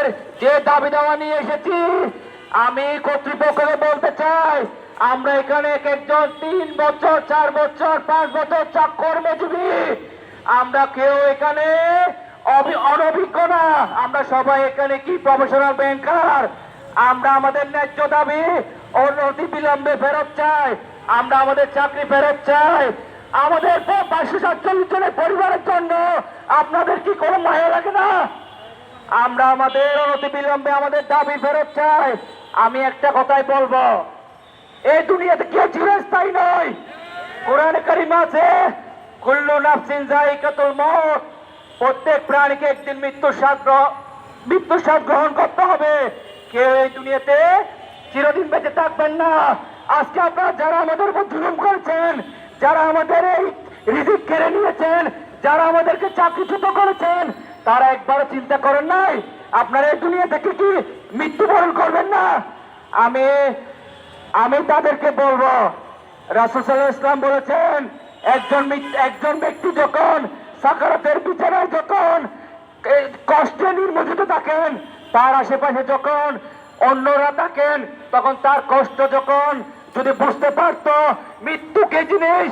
আমাদের যে দাবি দাওয়া নিয়ে এসেছি, আমি কর্তৃপক্ষকে বলতে চাই, আমরা এখানে এক একজন তিন বছর, চার বছর, পাঁচ বছর চাকর মজুরি আমরা কেউ এখানে অনভিজ্ঞ না। আমরা সবাই এখানে কি প্রফেশনাল ব্যাংকার আমরা আমাদের ন্যায্য দাবি অনতি বিলম্বে ফেরত চাই। আমরা আমাদের চাকরি ফেরত চাই। আমাদের পাঁচশো সাতচল্লিশ জনের পরিবারের জন্য আপনাদের কি কোনো মায়া লাগে না? আমরা আমাদের অনতি বিলম্বে আমাদের দাবি ফেরত চাই। আমি একটা কথাই বলব, এই দুনিয়াতে কেউ চিরস্থায়ী নয়। কোরআন কারিম আছে, কুল্লু নাফসিন জায়গাতুল মউত, প্রত্যেক প্রাণীকে একদিন মৃত্যুর স্বাদ মৃত্যুর স্বাদ গ্রহণ করতে হবে। কেউ এই দুনিয়াতে চিরদিন বেঁচে থাকবেন না। আজকে আপনারা যারা আমাদের উপর জুলুম করেছেন, যারা আমাদের এই রিজিক কেড়ে নিয়েছেন, যারা আমাদেরকে চাকরিচ্যুত করেছেন তারা একবারও চিন্তা করেন নাই, আপনারা এই দুনিয়া থেকে কি মৃত্যুবরণ করবেন না? আমি আমি তাদেরকে বলব, রাসুল সাল্লাহ ইসলাম বলেছেন, একজন একজন ব্যক্তি যখন সাকারাতের বিচারায় যখন কষ্টে নির্মোচিত থাকেন, তার আশেপাশে যখন অন্যরা থাকেন, তখন তার কষ্ট যখন যদি বুঝতে পারতো, মৃত্যু কে জিনিস?